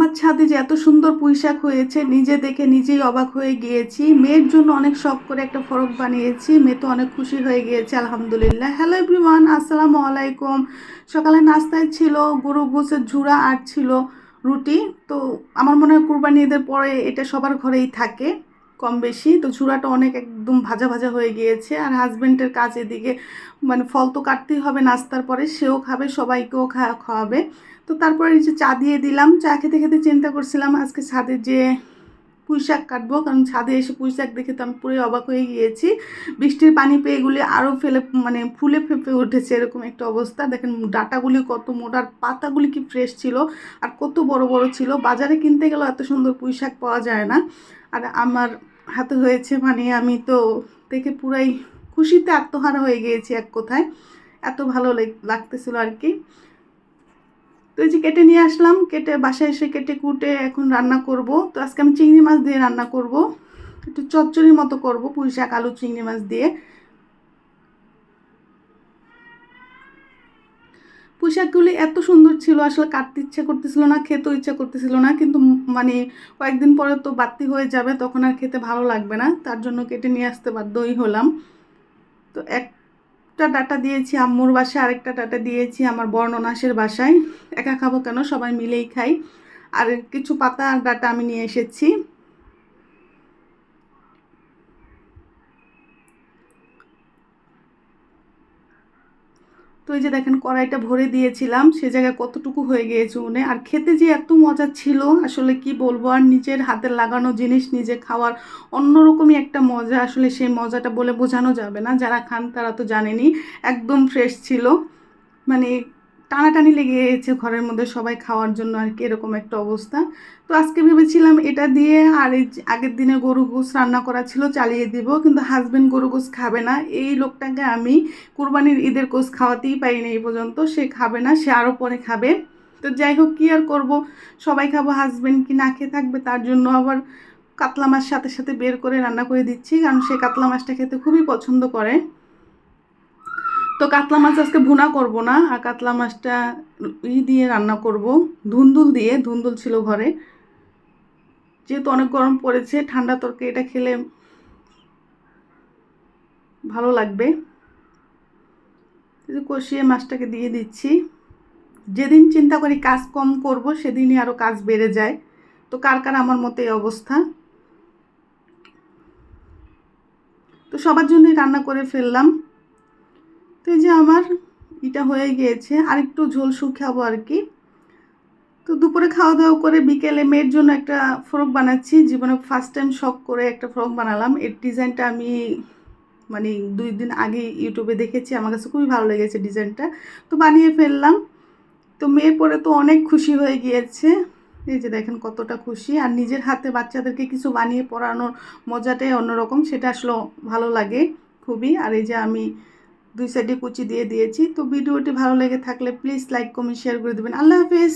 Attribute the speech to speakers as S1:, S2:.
S1: আমার ছাদে যে এত সুন্দর পুঁইশাক হয়েছে, নিজে দেখে নিজেই অবাক হয়ে গিয়েছি। মেয়ের জন্য অনেক শখ করে একটা ফরক বানিয়েছি, মেয়ে তো অনেক খুশি হয়ে গিয়েছে, আলহামদুলিল্লাহ। হ্যালো এভরিওয়ান আসসালামু আলাইকুম। সকালে নাস্তায় ছিল গরু গোছের ঝুড়া আর ছিল রুটি। তো আমার মনে হয় কুরবানি ঈদের পরে এটা সবার ঘরেই থাকে। কম বেশি তো চূড়াটা অনেক একদম ভাজা ভাজা হয়ে গিয়েছে। আর হাজব্যান্ডের কাজ এদিকে মানে ফল তো কাটতেই হবে, নাস্তার পরে সেও খাবে, সবাইকেও খাওয়াবে। তো তারপরে যে চা দিয়ে দিলাম, চা খেতে খেতে চিন্তা করছিলাম আজকে ছাদে যে পুঁই শাক কাটবো, কারণ ছাদে এসে পুঁই শাক দেখে তো আমি পুরোই অবাক হয়ে গিয়েছি। বৃষ্টির পানি পেয়ে এগুলি আরও ফেলে মানে ফুলে ফেপে উঠেছে এরকম একটা অবস্থা। দেখেন ডাটাগুলি কত মোটার পাতাগুলি কি ফ্রেশ ছিল, আর কত বড় বড় ছিল। বাজারে কিনতে গেলেও এত সুন্দর পুঁই শাক পাওয়া যায় না। আর আমার হাতে হয়েছে মানে আমি তো দেখে পুরাই খুশিতে আত্মহারা হয়ে গিয়েছি এক কথায়। এত ভালো লেগ- লাগতেছিল আর কি। তো এই যে কেটে নিয়ে আসলাম, কেটে বাসায় এসে কেটে কুটে এখন রান্না করব। তো আজকে আমি চিংড়ি মাছ দিয়ে রান্না করব। একটু চচ্চড়ির মতো করব, পুঁই শাক, আলু, চিংড়ি মাছ দিয়ে। পুঁই শাকগুলি এত সুন্দর ছিল, আসলে কাটতে ইচ্ছে করতেছিল না, খেতেও ইচ্ছে করতেছিল না, কিন্তু মানে কয়েকদিন পরে তো বাড়তি হয়ে যাবে, তখন আর খেতে ভালো লাগবে না, তার জন্য কেটে নিয়ে আসতে বাধ্যই হলাম। তো একটা ডাটা দিয়েছি, আম্মুর বাসায় আরেকটা ডাটা দিয়েছি, আমার বর্ণনাশের বাসায়। একা খাব কেন? সবাই মিলেই খাই। আর কিছু পাতা ডাটা আমি নিয়ে এসেছি। তো এই যে দেখেন কড়াইটা ভরে দিয়েছিলাম, সে জায়গায় কতটুকু হয়ে গিয়েছে উনে। আর খেতে যে এত মজা ছিল, আসলে কি বলব, আর নিজের হাতের লাগানো জিনিস, নিজে খাওয়ার অন্যরকমই একটা মজা, আসলে সেই মজাটা বলে বোঝানো যাবে না। যারা খান তারা তো জানেনি একদম ফ্রেশ ছিল। মানে টানাটানি লেগে গিয়েছে ঘরের মধ্যে সবাই খাওয়ার জন্য আর কি, এরকম একটা অবস্থা। তো আজকে ভেবেছিলাম এটা দিয়ে আর এই আগের দিনে গরু গোস রান্না করা ছিল, চালিয়ে দিব, কিন্তু হাজবেন্ড গরু গোস খাবে না। এই লোকটাকে আমি কুরবানির ঈদের কোষ খাওয়াতেই পারিনি এই পর্যন্ত, সে খাবে না, সে আরও পরে খাবে। তো যাই হোক, কী আর করব? সবাই খাব হাজবেন্ড কি না খেয়ে থাকবে তার জন্য আবার কাতলা মাছ সাথে সাথে বের করে রান্না করে দিচ্ছি, কারণ সে কাতলা মাছটা খেতে খুবই পছন্দ করে। তো কাতলা মাছ আজকে ভুনা করব না, আর কাতলা মাছটা ই দিয়ে রান্না করব, ধুন্দুল দিয়ে, ধুন্দুল ছিল ঘরে। যেহেতু অনেক গরম পড়েছে, ঠান্ডা তরকে এটা খেলে ভালো লাগবে। কষিয়ে মাছটাকে দিয়ে দিচ্ছি। যেদিন চিন্তা করি কাজ কম করব, সেদিনই আরও কাজ বেড়ে যায়। তো কার কার আমার মতো এই অবস্থা? তো সবার জন্যই রান্না করে ফেললাম। তো এই যে আমার এটা হয়ে গিয়েছে আর একটু ঝোল শুকাবো আর কি। তো দুপুরে খাওয়া দাওয়া করে বিকেলে মেয়ের জন্য একটা ফ্রক বানাচ্ছি। জীবনে ফার্স্ট টাইম শখ করে একটা ফ্রক বানালাম। এর ডিজাইনটা আমি মানে দুই দিন আগে ইউটিউবে দেখেছি। আমার কাছে খুবই ভালো লেগেছে ডিজাইনটা। তো বানিয়ে ফেললাম। তো মেয়ে পরে তো অনেক খুশি হয়ে গিয়েছে। এই যে দেখেন কতটা খুশি। আর নিজের হাতে বাচ্চাদেরকে কিছু বানিয়ে পড়ানোর মজাটাই অন্যরকম। সেটা আসলে ভালো লাগে খুবই। আর এই যে আমি দুই সাইডে কুচি দিয়ে দিয়েছি। তো ভিডিওটি ভালো লেগে থাকলে প্লিজ লাইক কমেন্ট শেয়ার করে দেবেন। আল্লাহ হাফেজ।